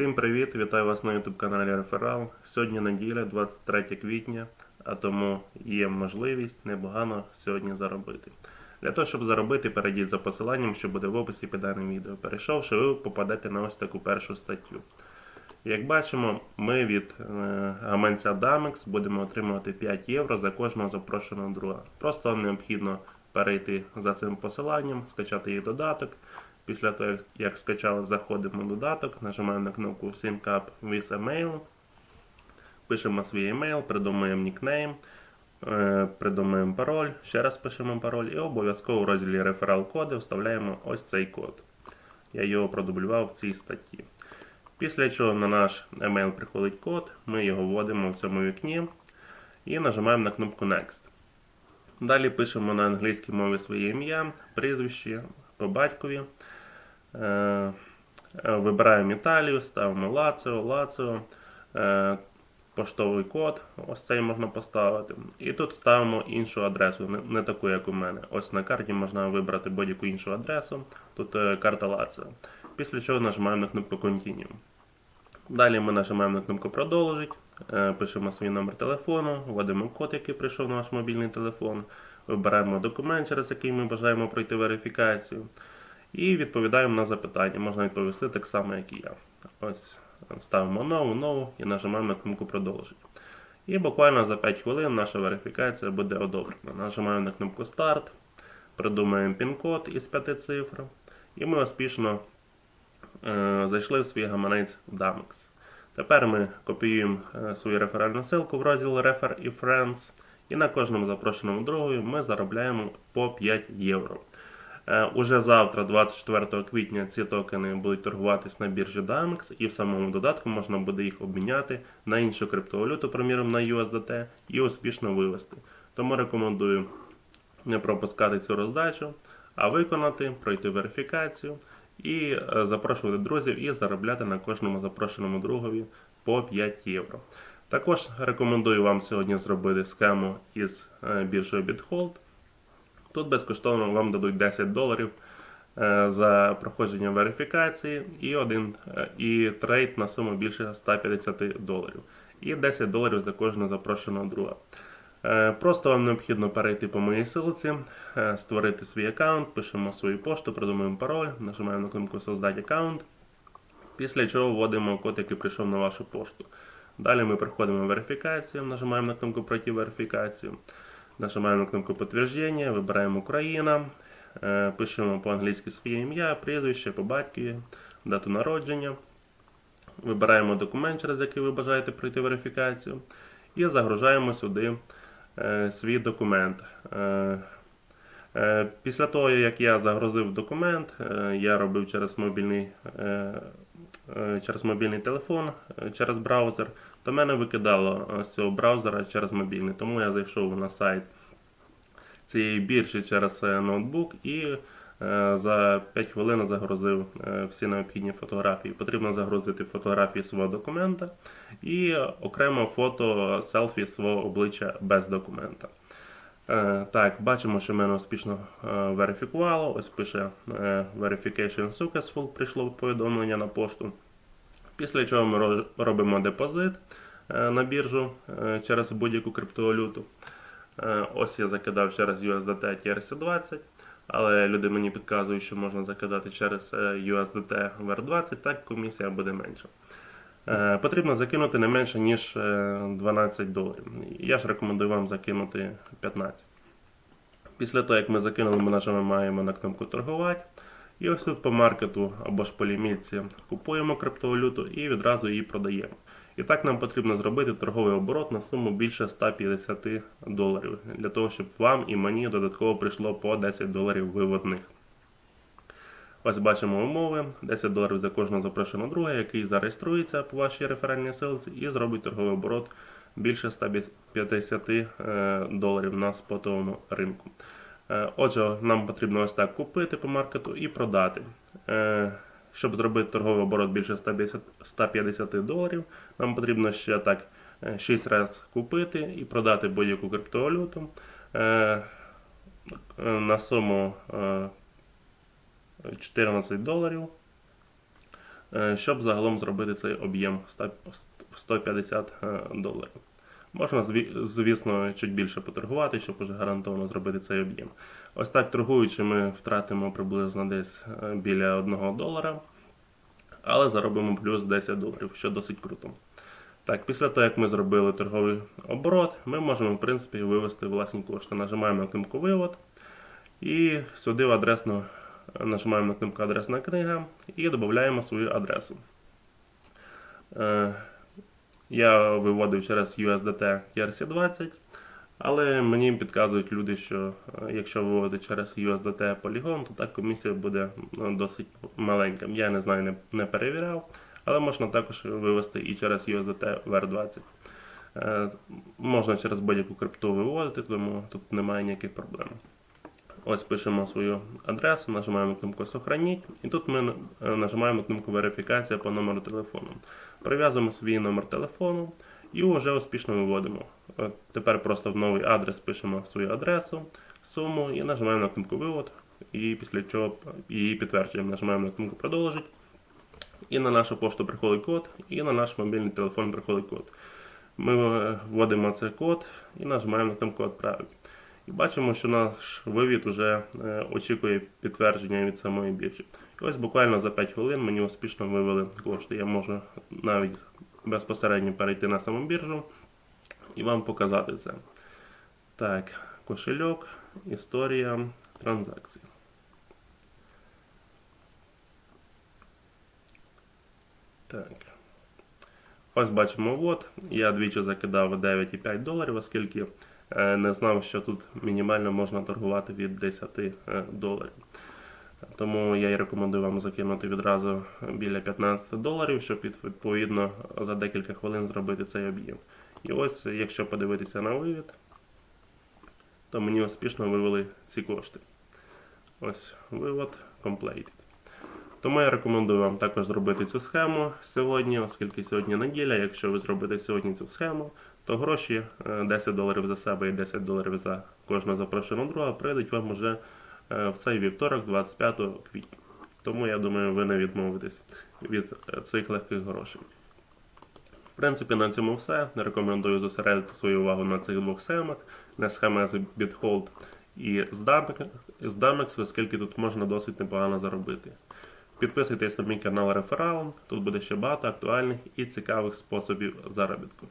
Всім привіт! Вітаю вас на YouTube каналі Реферал. Сьогодні неділя, 23 квітня, а тому є можливість непогано сьогодні заробити. Для того, щоб заробити, перейдіть за посиланням, що буде в описі під даним відео. Перейшовши, ви попадете на ось таку першу статтю. Як бачимо, ми від е, гаманця Damex будемо отримувати 5 євро за кожного запрошеного друга. Просто необхідно перейти за цим посиланням, скачати їх додаток. Після того, як- скачали, заходимо в додаток, нажимаємо на кнопку SimCap with Email, пишемо свій емейл, придумуємо нікнейм, е, придумуємо пароль, ще раз пишемо пароль і обов'язково в розділі реферал коди вставляємо ось цей код. Я його продублював в цій статті. Після чого на наш емейл приходить код, ми його вводимо в цьому вікні і нажимаємо на кнопку Next. Далі пишемо на англійській мові своє ім'я, прізвище по батькові. Е, е, Вибираємо Італію, ставимо Лаціо, Лаціо, е, поштовий код, ось цей можна поставити. І тут ставимо іншу адресу, не, таку, як у мене. Ось на карті можна вибрати будь-яку іншу адресу. Тут карта Лаціо. Після чого нажимаємо на кнопку Continue. Далі ми нажимаємо на кнопку Продовжить, пишемо свій номер телефону, вводимо код, який прийшов на ваш мобільний телефон, вибираємо документ, через який ми бажаємо пройти верифікацію. І відповідаємо на запитання. Можна відповісти так само, як і я. Ось ставимо нову, нову і нажимаємо на кнопку Продовжить. І буквально за 5 хвилин наша верифікація буде одобрена. Нажимаємо на кнопку Старт, придумаємо пін-код із 5 цифр, і ми успішно е, зайшли в свій гаманець Damex. Тепер ми копіюємо е, свою реферальну ссылку в розділ Refer і Friends, і на кожному запрошеному другові ми заробляємо по 5 євро. Е, Уже завтра, 24 квітня, ці токени будуть торгуватись на біржі Damex, і в самому додатку можна буде їх обміняти на іншу криптовалюту, приміром на USDT, і успішно вивести. Тому рекомендую не пропускати цю роздачу, а виконати, пройти верифікацію і е, запрошувати друзів і заробляти на кожному запрошеному другові по 5 євро. Також рекомендую вам сьогодні зробити схему із е, біржею BitHold. Тут безкоштовно вам дадуть 10 доларів е, за проходження верифікації і один е, і трейд на суму більше 150 доларів. І 10 доларів за кожного запрошеного друга. Просто вам необхідно перейти по моїй ссылці, е, створити свій аккаунт, пишемо свою пошту, придумуємо пароль, нажимаємо на кнопку Создати аккаунт. Після чого вводимо код, який прийшов на вашу пошту. Далі ми проходимо верифікацію, нажимаємо на кнопку Пройти верифікацію. Нажимаємо на кнопку підтвердження, вибираємо Україна, е, пишемо по-англійськи своє ім'я, прізвище по батькові, дату народження. Вибираємо документ, через який ви бажаєте пройти верифікацію, і загружаємо сюди е, свій документ. Е, Після того, як я загрузив документ, я робив через мобільний, через мобільний телефон, е, через браузер, то мене викидало е, з цього браузера через мобільний. Тому я зайшов на сайт цієї біржі через е, ноутбук і е, за 5 хвилин загрузив е, всі необхідні фотографії. Потрібно загрузити фотографії свого документа і окремо фото селфі свого обличчя без документа. Е, Так, бачимо, що мене успішно е, верифікувало. Ось пише е, Verification Successful, прийшло повідомлення на пошту. Після чого ми робимо депозит на біржу через будь-яку криптовалюту. Ось я закидав через USDT TRC20, але люди мені підказують, що можна закидати через USDT VR20, так комісія буде менша. Е, Потрібно закинути не менше, ніж е, 12 доларів. Я ж рекомендую вам закинути 15. Після того, як ми закинули, ми нажимаємо на кнопку торгувати. І ось тут по маркету або ж по лімітці купуємо криптовалюту і відразу її продаємо. І так нам потрібно зробити торговий оборот на суму більше 150 доларів, для того, щоб вам і мені додатково прийшло по 10 доларів виводних. Ось бачимо умови: 10 доларів за кожного запрошеного друга, який зареєструється по вашій реферальній силці і зробить торговий оборот більше 150 е, доларів на спотовому ринку. Е, Отже, нам потрібно ось так купити по маркету і продати. Е, Щоб зробити торговий оборот більше 150 150 доларів, нам потрібно ще так 6 разів купити і продати будь-яку криптовалюту на суму 14 доларів. е, щоб загалом зробити цей об'єм в 150 е, доларів. Можна, звісно, чуть більше поторгувати, щоб уже гарантовано зробити цей об'єм. Ось так торгуючи, ми втратимо приблизно десь е, біля 1 долара, але заробимо плюс 10 доларів, що досить круто. Так, після того, як ми зробили торговий оборот, ми можемо, в принципі, вивести власні кошти. Нажимаємо на кнопку Вивод і сюди в адресну нажимаємо на кнопку Адресна книга і додаємо свою адресу. Е, Я виводив через USDT ERC20, але мені підказують люди, що е, якщо виводити через USDT Polygon, то так комісія буде ну, досить маленька. Я не знаю, не, не перевіряв, але можна також вивести і через USDT VR20. Е, Можна через будь-яку крипту виводити, тому тут немає ніяких проблем. Ось пишемо свою адресу, нажимаємо кнопку Сохраніть, і тут ми е, нажимаємо кнопку Верифікація по номеру телефону. Прив'язуємо свій номер телефону і вже успішно виводимо. Е, Тепер просто в новий адрес пишемо свою адресу, суму і нажимаємо на кнопку Вивод, і після чого її підтверджуємо. Нажимаємо на кнопку Продовжить. І на нашу пошту приходить код, і на наш мобільний телефон приходить код. Ми е, вводимо цей код і нажимаємо на кнопку Відправити. І бачимо, що наш вивід вже е, очікує підтвердження від самої біржі. І ось буквально за 5 хвилин мені успішно вивели кошти. Я можу навіть безпосередньо перейти на саму біржу і вам показати це. Так, кошельок, історія транзакцій. Так. Ось бачимо вот. Я двічі закидав 9,5 доларів, оскільки е, не знав, що тут мінімально можна торгувати від 10 е, доларів. Тому я і рекомендую вам закинути відразу біля 15 доларів, щоб відповідно за декілька хвилин зробити цей об'єм. І ось, якщо подивитися на вивід, то мені успішно вивели ці кошти. Ось вивод completed. Тому я рекомендую вам також зробити цю схему сьогодні, оскільки сьогодні неділя. Якщо ви зробите сьогодні цю схему, то гроші е, 10 доларів за себе і 10 доларів за кожного запрошеного друга прийдуть вам уже е, в цей вівторок, 25 квітня. Тому я думаю, ви не відмовитесь від е, цих легких грошей. В принципі, на цьому все. Рекомендую зосередити свою увагу на цих двох схемах, на схемах з BitHold і з Damex, оскільки тут можна досить непогано заробити. Підписуйтесь на мій канал Рефералом, тут буде ще багато актуальних і цікавих способів заробітку.